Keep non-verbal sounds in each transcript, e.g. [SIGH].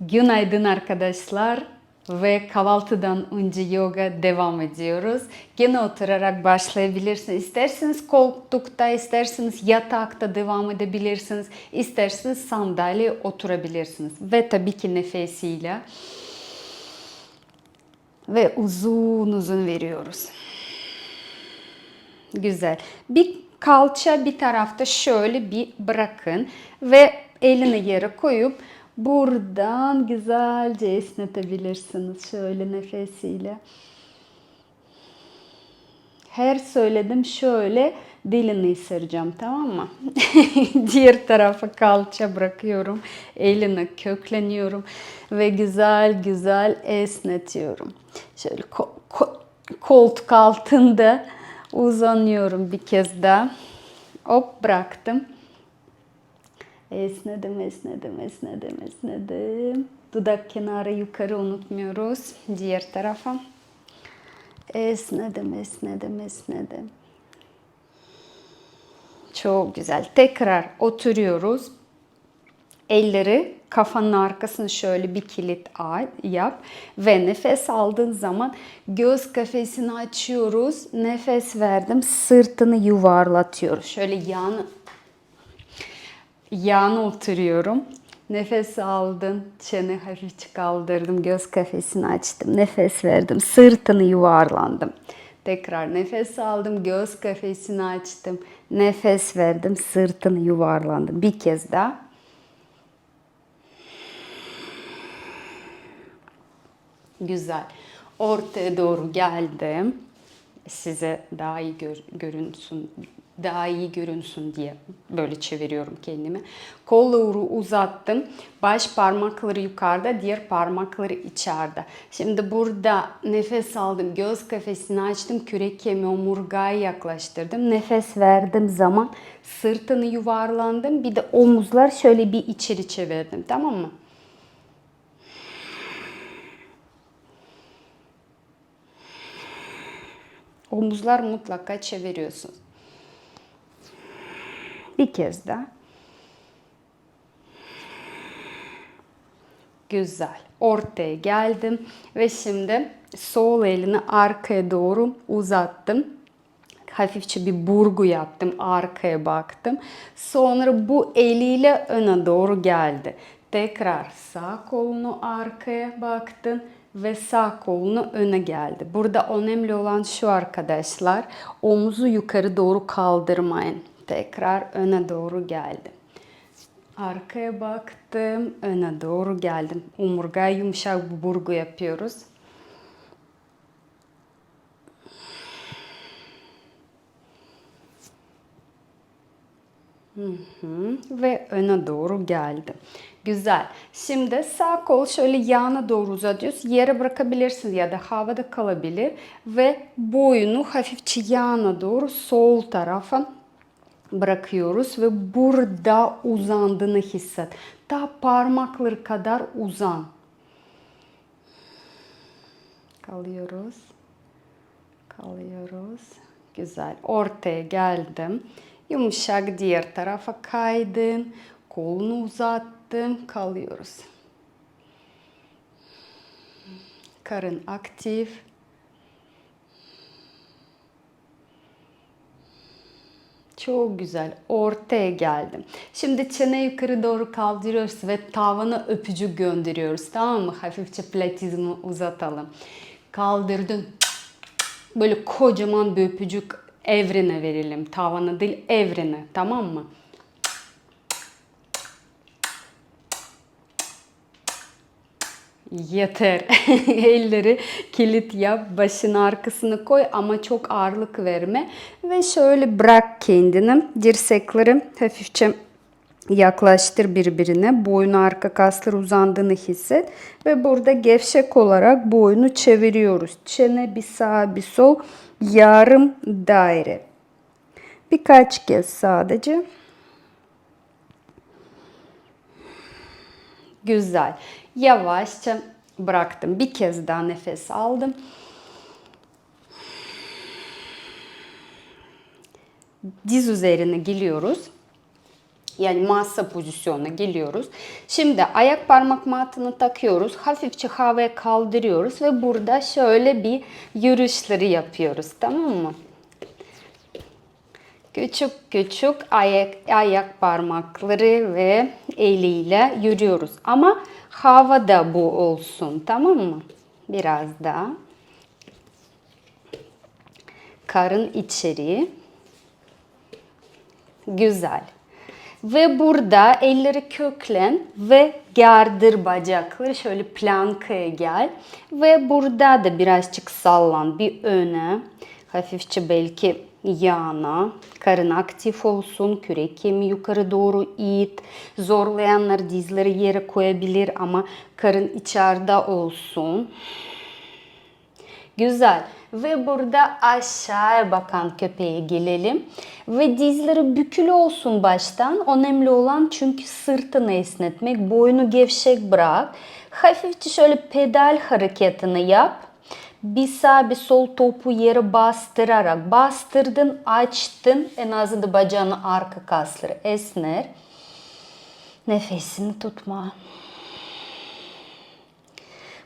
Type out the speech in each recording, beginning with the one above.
Günaydın arkadaşlar ve kahvaltıdan önce yoga devam ediyoruz. Gene oturarak başlayabilirsiniz. İsterseniz koltukta, isterseniz yatakta devam edebilirsiniz. İsterseniz sandalye oturabilirsiniz. Ve tabii ki nefesiyle ve uzun uzun veriyoruz. Güzel. Bir kalça bir tarafta şöyle bir bırakın ve elini yere koyup buradan güzelce esnetebilirsiniz şöyle nefesiyle. Her söyledim şöyle dilini ısıracağım tamam mı? [LAUGHS] Diğer tarafa kalça bırakıyorum. Elini kökleniyorum ve güzel güzel esnetiyorum. Şöyle ko- ko- koltuk altında uzanıyorum bir kez daha. Hop bıraktım. Esnedim, esnedim, esnedim, esnedim. Dudak kenarı yukarı unutmuyoruz. Diğer tarafa. Esnedim, esnedim, esnedim. Çok güzel. Tekrar oturuyoruz. Elleri kafanın arkasını şöyle bir kilit yap ve nefes aldığın zaman göz kafesini açıyoruz. Nefes verdim. Sırtını yuvarlatıyoruz. Şöyle yan yana oturuyorum. Nefes aldım, çene hafifçe kaldırdım, göz kafesini açtım, nefes verdim, sırtını yuvarlandım. Tekrar nefes aldım, göz kafesini açtım, nefes verdim, sırtını yuvarlandım. Bir kez daha. Güzel. Ortaya doğru geldim. Size daha iyi gör, görünsün, daha iyi görünsün diye böyle çeviriyorum kendimi. Kolları uzattım. Baş parmakları yukarıda, diğer parmakları içeride. Şimdi burada nefes aldım. Göz kafesini açtım. Kürek kemiği omurgaya yaklaştırdım. Nefes verdim zaman sırtını yuvarlandım. Bir de omuzlar şöyle bir içeri çevirdim. Tamam mı? Omuzlar mutlaka çeviriyorsunuz. Bir kez daha. Güzel. Ortaya geldim ve şimdi sol elini arkaya doğru uzattım. Hafifçe bir burgu yaptım. Arkaya baktım. Sonra bu eliyle öne doğru geldi. Tekrar sağ kolunu arkaya baktın ve sağ kolunu öne geldi. Burada önemli olan şu arkadaşlar. Omuzu yukarı doğru kaldırmayın. Tekrar öne doğru geldim. Arkaya baktım, öne doğru geldim. Omurgaya yumuşak bir burgu yapıyoruz. Hı hı. Ve öne doğru geldim. Güzel. Şimdi sağ kol şöyle yana doğru uzatıyoruz. Yere bırakabilirsiniz ya da havada kalabilir. Ve boynu hafifçe yana doğru sol tarafa bırakıyoruz ve burada uzandığını hisset. Daha parmakları kadar uzan. Kalıyoruz. Kalıyoruz. Güzel. Ortaya geldim. Yumuşak diğer tarafa kaydın. Kolunu uzattım. Kalıyoruz. Karın aktif. Çok güzel. Ortaya geldim. Şimdi çene yukarı doğru kaldırıyoruz ve tavana öpücük gönderiyoruz. Tamam mı? Hafifçe platizmi uzatalım. Kaldırdın. Böyle kocaman bir öpücük evrene verelim. Tavana değil evrene. Tamam mı? Yeter. [LAUGHS] Elleri kilit yap, başın arkasını koy ama çok ağırlık verme. Ve şöyle bırak kendini. Dirsekleri hafifçe yaklaştır birbirine. Boynu arka kaslar uzandığını hisset. Ve burada gevşek olarak boynu çeviriyoruz. Çene bir sağ bir sol. Yarım daire. Birkaç kez sadece. Güzel. Yavaşça bıraktım. Bir kez daha nefes aldım. Diz üzerine geliyoruz. Yani masa pozisyonuna geliyoruz. Şimdi ayak parmak matını takıyoruz. Hafifçe havaya kaldırıyoruz ve burada şöyle bir yürüyüşleri yapıyoruz. Tamam mı? Küçük küçük ayak, ayak parmakları ve eliyle yürüyoruz. Ama havada bu olsun tamam mı? Biraz daha. Karın içeri. Güzel. Ve burada elleri köklen ve gerdir bacakları. Şöyle plankaya gel. Ve burada da birazcık sallan bir öne. Hafifçe belki yana. Karın aktif olsun. Kürek kemiği yukarı doğru it. Zorlayanlar dizleri yere koyabilir ama karın içeride olsun. Güzel. Ve burada aşağıya bakan köpeğe gelelim. Ve dizleri bükülü olsun baştan. Önemli olan çünkü sırtını esnetmek. Boynu gevşek bırak. Hafifçe şöyle pedal hareketini yap. Bir sağ bir sol topu yere bastırarak bastırdın, açtın. En azından bacağını arka kasları esner. Nefesini tutma.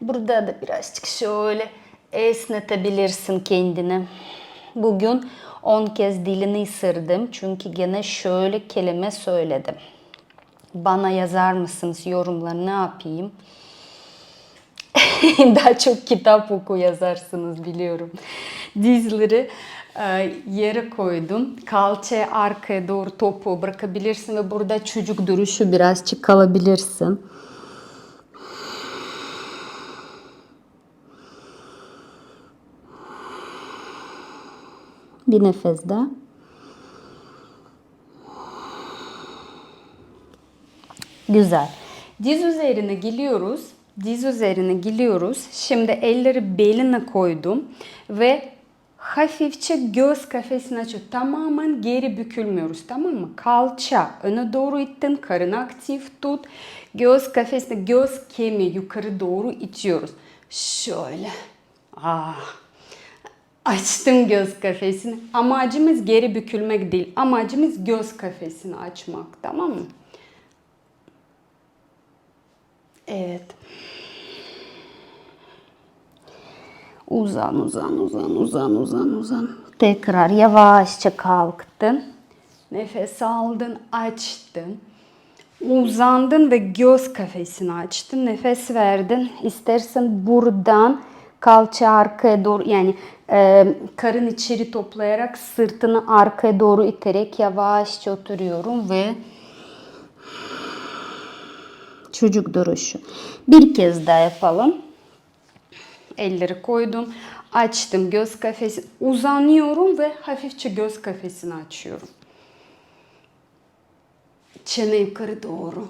Burada da birazcık şöyle esnetebilirsin kendini. Bugün 10 kez dilini ısırdım çünkü gene şöyle kelime söyledim. Bana yazar mısınız yorumlar ne yapayım? [LAUGHS] Daha çok kitap oku yazarsınız biliyorum. Dizleri e, yere koydum. Kalçaya arkaya doğru topu bırakabilirsin ve burada çocuk duruşu birazcık kalabilirsin. Bir nefes daha. Güzel. Diz üzerine geliyoruz. Diz üzerine geliyoruz. Şimdi elleri beline koydum ve hafifçe göz kafesini açıyor. Tamamen geri bükülmüyoruz tamam mı? Kalça öne doğru ittin, karın aktif tut. Göz kafesine göz kemiği yukarı doğru itiyoruz. Şöyle. Ah. Açtım göz kafesini. Amacımız geri bükülmek değil. Amacımız göz kafesini açmak. Tamam mı? Evet. Uzan, uzan, uzan, uzan, uzan, uzan. Tekrar yavaşça kalktın. Nefes aldın, açtın. Uzandın ve göz kafesini açtın. Nefes verdin. İstersen buradan kalça arkaya doğru yani e, karın içeri toplayarak sırtını arkaya doğru iterek yavaşça oturuyorum ve çocuk duruşu. Bir kez daha yapalım. Elleri koydum. Açtım göz kafesi. Uzanıyorum ve hafifçe göz kafesini açıyorum. Çene yukarı doğru.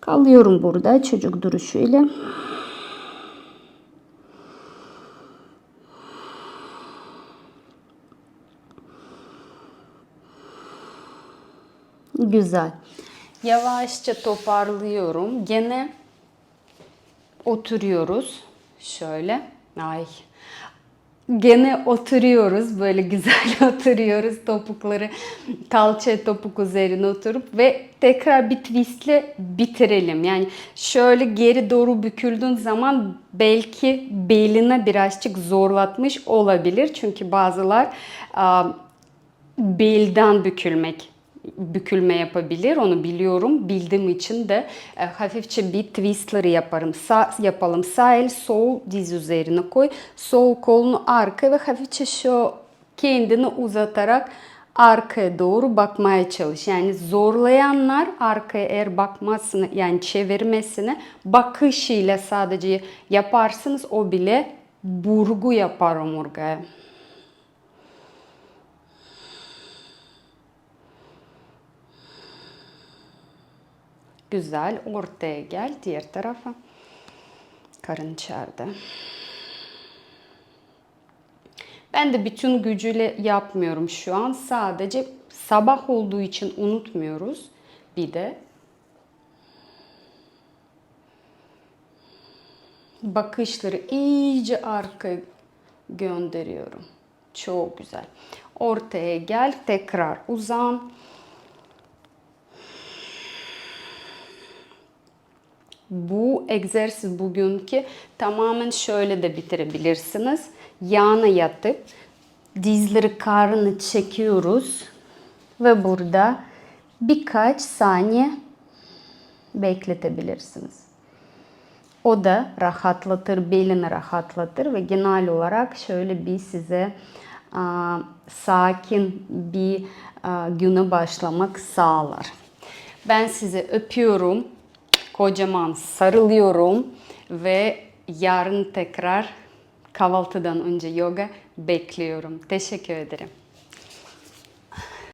Kalıyorum burada çocuk duruşuyla. Güzel. Yavaşça toparlıyorum. Gene oturuyoruz. Şöyle. Ay. Gene oturuyoruz. Böyle güzel [LAUGHS] oturuyoruz. Topukları kalça topuk üzerine oturup ve tekrar bir twistle bitirelim. Yani şöyle geri doğru büküldüğün zaman belki beline birazcık zorlatmış olabilir. Çünkü bazılar belden bükülmek bükülme yapabilir. Onu biliyorum. Bildiğim için de e, hafifçe bir twistleri yaparım. Sağ, yapalım. Sağ el sol diz üzerine koy. Sol kolunu arka ve hafifçe şu kendini uzatarak arkaya doğru bakmaya çalış. Yani zorlayanlar arkaya eğer bakmasını yani çevirmesini bakışıyla sadece yaparsınız o bile burgu yapar omurgaya. Güzel. Ortaya gel. Diğer tarafa. Karın içeride. Ben de bütün gücüyle yapmıyorum şu an. Sadece sabah olduğu için unutmuyoruz. Bir de bakışları iyice arkaya gönderiyorum. Çok güzel. Ortaya gel, tekrar uzan. Bu egzersiz bugünkü tamamen şöyle de bitirebilirsiniz. Yana yatıp dizleri karnını çekiyoruz ve burada birkaç saniye bekletebilirsiniz. O da rahatlatır, belini rahatlatır ve genel olarak şöyle bir size a, sakin bir a, güne başlamak sağlar. Ben sizi öpüyorum, kocaman sarılıyorum ve yarın tekrar kahvaltıdan önce yoga bekliyorum. Teşekkür ederim.